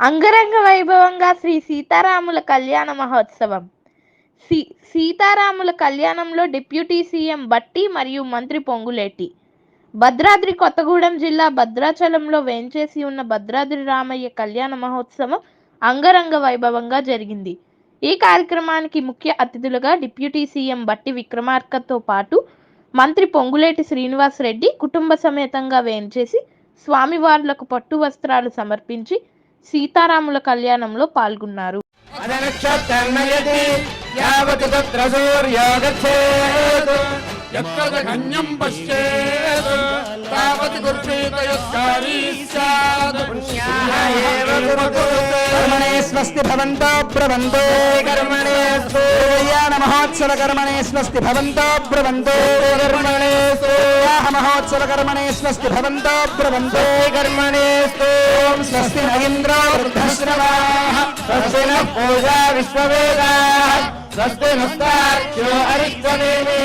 అంగరంగ వైభవంగా శ్రీ సీతారాముల కళ్యాణ మహోత్సవం. సీ సీతారాముల కళ్యాణంలో డిప్యూటీ సీఎం బట్టి మరియు మంత్రి పొంగులేటి. భద్రాద్రి కొత్తగూడెం జిల్లా భద్రాచలంలో వేంచేసి ఉన్న భద్రాద్రి రామయ్య కళ్యాణ మహోత్సవం అంగరంగ వైభవంగా జరిగింది. ఈ కార్యక్రమానికి ముఖ్య అతిథులుగా డిప్యూటీ సీఎం బట్టి విక్రమార్కతో పాటు మంత్రి పొంగులేటి శ్రీనివాస్ రెడ్డి కుటుంబ సమేతంగా వేంచేసి స్వామివార్లకు పట్టు వస్త్రాలు సమర్పించి సీతారాముల కళ్యాణంలో పాల్గొన్నారు. స్వస్తి భవంతో బ్రవంతో కర్మణే కళ్యాణ మహోత్సవ కర్మణే స్వస్తి భవంతో బ్రవంతో కర్మణే వివాహ మహోత్సవ కర్మణే స్వస్తి భవంతో బ్రవంతో కర్మణే ఓం స్వస్తి నగేంద్రో వృద్ధశ్రవాః స్వస్తి న పూజా విశ్వవేదాః స్వస్తి నస్తార్క్ష్యో అరిష్వదేవి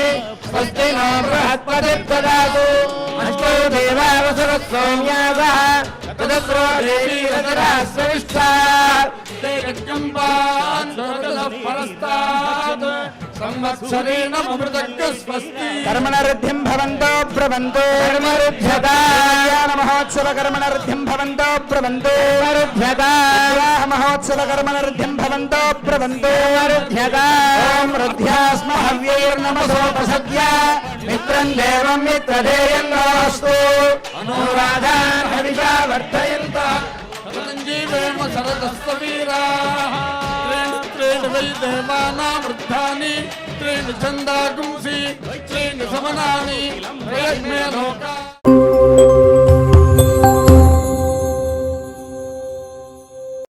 స్వస్తి నో బృహస్పతి దదాతు అష్టో దేవావసర సౌమ్యాసః తదస్రో దేవీ రజరాశ్రవిష్టా పరస్తాత్ సంవత్సరేణ మమృతజ్ఞ స్వస్తి కర్మణరుద్ధిం భవంతో కళ్యాణ మహోత్సవ కర్మణరుద్ధిం భవంతో వివాహ మహోత్సవ కర్మణరుద్ధిం భవంతో ఓం రుధ్యాస్మ హవ్యైర్నమసోపసద్య మిత్రం దేవం మిత్రదేయం నమస్తు. అనురాధాన్ హవిషా వర్ధయంత. జీవేమ శరదస్తవీరాः वृद्धा देवानामृद्धानि त्रीन् छन्दागुंसि त्रीन्